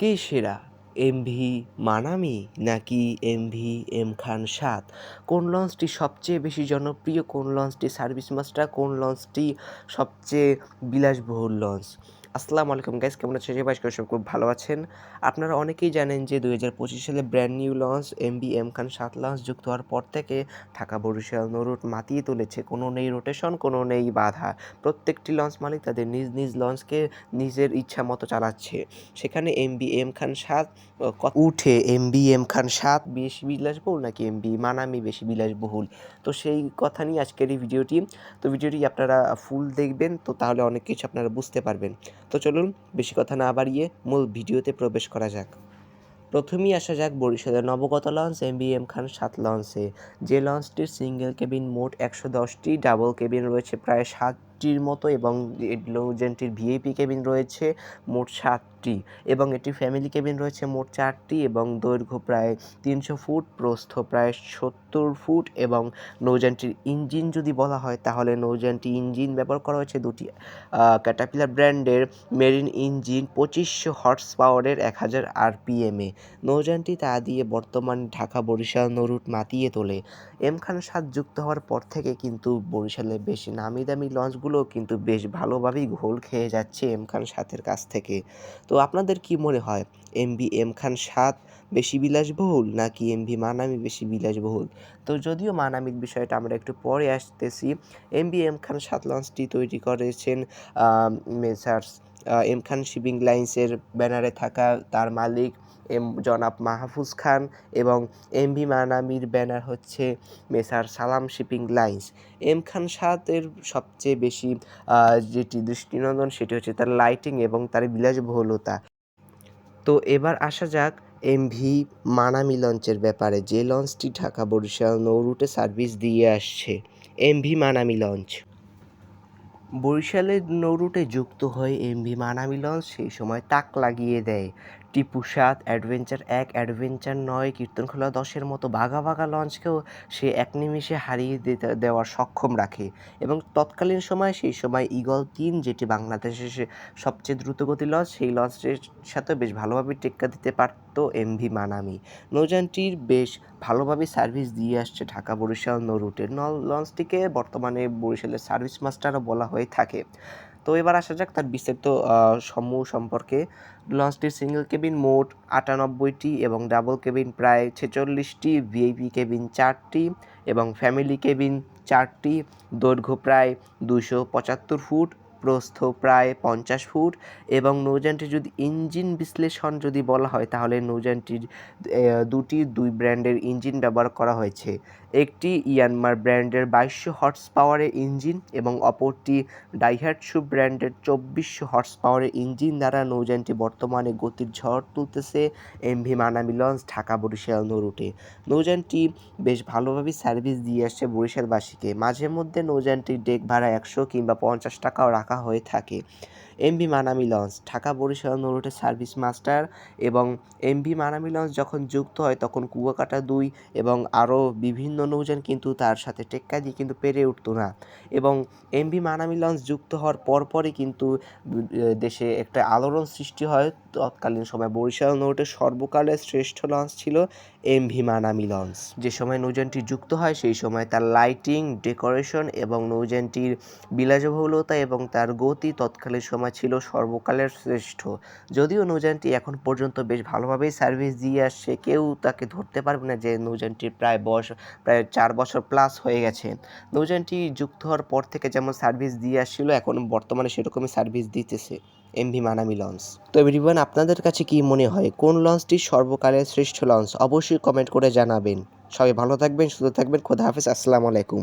কে সেরা? M V Manami নাকি M V M Khan সাত কোন লঞ্চটি সবচেয়ে বেশি জনপ্রিয়? কোন লঞ্চটি সার্ভিস মাস্টার? কোন লঞ্চটি সবচেয়ে বিলাসবহুল লঞ্চ? আসসালামু আলাইকুম গাইস, কেমন আছেন সবাই? আজকে সব খুব ভালো আছেন। আপনারা অনেকেই জানেন যে দুই হাজার পঁচিশ সালে brand new launch M B M Khan সাত লঞ্চ যুক্ত হওয়ার পর থেকে ঢাকা, বরিশাল নরুট মাতিয়ে তুলেছে। কোনো নেই রোটেশন কোনো নেই বাধা। প্রত্যেকটি লঞ্চ মালিক তাদের নিজ নিজ লঞ্চকে নিজের ইচ্ছা মতো চালাচ্ছে। সেখানে এম বি এম খান সাত উঠে এম বি এম খান সাত বেশি বিলাসবহুল নাকি এম বি মানামি বেশি বিলাসবহুল? তো সেই কথা নিয়ে আজকের এই ভিডিওটি। তো ভিডিওটি আপনারা ফুল দেখবেন, তো তাহলে অনেক কিছু আপনারা বুঝতে পারবেন। তো চলুন বেশি কথা না বাড়িয়ে মূল ভিডিওতে প্রবেশ করা যাক। প্রথমেই আসা যাক বরিশালের নবগত launch M B M Khan সাত লঞ্চে। যে লঞ্চটির সিঙ্গেল কেবিন মোট একশো দশটি, ডাবল কেবিন রয়েছে প্রায় সাতটির মতো এবং লুজেন্টির ভিআইপি কেবিন রয়েছে মোট সাতটি এবং এটি ফ্যামিলি কেবিন রয়েছে মোট চারটি এবং দৈর্ঘ্য প্রায় তিনশো ফুট, প্রস্থ প্রায় সত্তর ফুট এবং নৌযানটির ইঞ্জিন যদি বলা হয় তাহলে নৌযানটি ইঞ্জিন ব্যবহার করা হয়েছে দুটি ক্যাটাপিলার ব্র্যান্ডের মেরিন ইঞ্জিন পঁচিশশো হর্স পাওয়ারের এক হাজার আরপিএমে। নৌযানটি তা দিয়ে বর্তমান ঢাকা বরিশাল নরুট মাতিয়ে তোলে। এম খান সাত যুক্ত হওয়ার পর থেকে কিন্তু বরিশালে বেশ নামি দামি লঞ্চগুলো কিন্তু বেশ ভালোভাবেই ঘোল খেয়ে যাচ্ছে এম খান সাতের কাছ থেকে। তো আপনাদের কি মনে হয়, এম বি এম খান সাত বেশি বিলাসবহুল নাকি এম ভি মানামি বেশি বিলাসবহুল? তো যদিও মানামির বিষয়টা আমরা একটু পরে আসতেছি, এম বি এম খান সাত লঞ্চটি তৈরি করেছেন মেসার্স এম খান শিপিং লাইন্সের ব্যানারে থাকা তার মালিক এম জনাব মাহফুজ খান এবং এম ভি মানামির ব্যানার হচ্ছে মেসার সালাম শিপিং লাইন্স। এম খান সাতের সবচেয়ে বেশি যেটি দৃষ্টিনন্দন, সেটি হচ্ছে তার লাইটিং এবং তার বিলাসবহুলতা। তো এবার আসা যাক এমভি মানামি লঞ্চের ব্যাপারে। যে লঞ্চটি ঢাকা বরিশাল নৌ রুটে সার্ভিস দিয়ে আসছে এমভি মানামি লঞ্চ। বরিশালের নৌরুটে যুক্ত হয়ে এমভি মানামি লঞ্চ সেই সময় তাক লাগিয়ে দেয়। টিপু সাত, অ্যাডভেঞ্চার এক, অ্যাডভেঞ্চার নয় কীর্তনখোলা দশের মতো বাঘা বাঘা লঞ্চকেও সে এক নিমিষে হারিয়ে দিতে, দেওয়ার সক্ষম রাখে। এবং তৎকালীন সময়, সেই সময় ইগল তিন, যেটি বাংলাদেশের সবচেয়ে দ্রুতগতি লঞ্চ, সেই লঞ্চের সাথে বেশ ভালোভাবে টেক্কা দিতে পারত এমভি মানামি। নৌযানটির বেশ ভালোভাবে সার্ভিস দিয়ে আসছে ঢাকা বরিশাল নৌ রুটে লঞ্চটিকে। বর্তমানে বরিশালের সার্ভিস মাস্টারও বলা হয়ে থাকে। তো এবার আসা যাক তার বিস্তারিত সমূহ সম্পর্কে। লঞ্চটির সিঙ্গেল কেবিন মোট আটানব্বইটি এবং ডাবল কেবিন প্রায় ছেচল্লিশটি ভিআইপি কেবিন চারটি এবং ফ্যামিলি কেবিন চারটি। দৈর্ঘ্য প্রায় দুশো পঁচাত্তর ফুট। প্রস্থ প্রায় পঞ্চাশ ফুট এবং নৌযানটির যদি ইঞ্জিন বিশ্লেষণ যদি বলা হয়, তাহলে নৌযানটির দুটি দুই ব্র্যান্ডের ইঞ্জিন ব্যবহার করা হয়েছে। একটি ইয়ানমার ব্র্যান্ডের বাইশশো হর্স পাওয়ারের ইঞ্জিন এবং অপরটি ডাইহাটসু ব্র্যান্ডের চব্বিশশো হর্স পাওয়ারের ইঞ্জিন দ্বারা নৌযানটি বর্তমানে গতির ঝড় তুলতেছে এমভি মানামি লঞ্চ ঢাকা বরিশাল নৌরুটে। নৌযানটি বেশ ভালোভাবে সার্ভিস দিয়ে আসছে বরিশালবাসীকে। মাঝে মধ্যে নৌযানটির ডেক ভাড়া একশো কিংবা পঞ্চাশ টাকাও রাখা হয়ে থাকে। এমভি মানামি লঞ্চ, ঢাকা বরিশাল নৌরুটে সার্ভিস মাস্টার এবং এমভি মানামি লঞ্চ যখন যুক্ত হয় তখন কুয়াকাটা দুই এবং আরও বিভিন্ন নৌযান কিন্তু তার সাথে টেক্কা দিয়ে কিন্তু পেরে উঠতো না। এবং এমভি মানামি লঞ্চ যুক্ত হওয়ার পরপরই কিন্তু দেশে একটা আলোড়ন সৃষ্টি হয়। তৎকালীন সময় বরিশাল নৌটের সর্বকালের শ্রেষ্ঠ লঞ্চ ছিল এমভি মানামি লঞ্চ। যে সময় নৌযানটি যুক্ত হয় সেই সময় তার লাইটিং, ডেকোরেশন এবং নৌযানটির বিলাসবহুলতা এবং তার গতি তৎকালীন সময় ছিল সর্বকালের শ্রেষ্ঠ। যদিও নৌযানটি এখন পর্যন্ত বেশ ভালোভাবেই সার্ভিস দিয়ে আসছে, কেউ তাকে ধরতে পারবে না যে নৌযানটির প্রায় বয়স, প্রায় চার বছর প্লাস হয়ে গেছে। নৌযানটি যুক্ত হওয়ার পর থেকে যেমন সার্ভিস দিয়ে আসছিল, এখন বর্তমানে সেরকমই সার্ভিস দিতেছে এমভি মানামি লঞ্চ। তো এভরিওয়ান আপনাদের কাছে কি মনে হয়? কোন লঞ্চটি সর্বকালের শ্রেষ্ঠ লঞ্চ? অবশ্যই কমেন্ট করে জানাবেন। সবাই ভালো থাকবেন, সুস্থ থাকবেন, খোদা হাফিজ, আসসালামু আলাইকুম।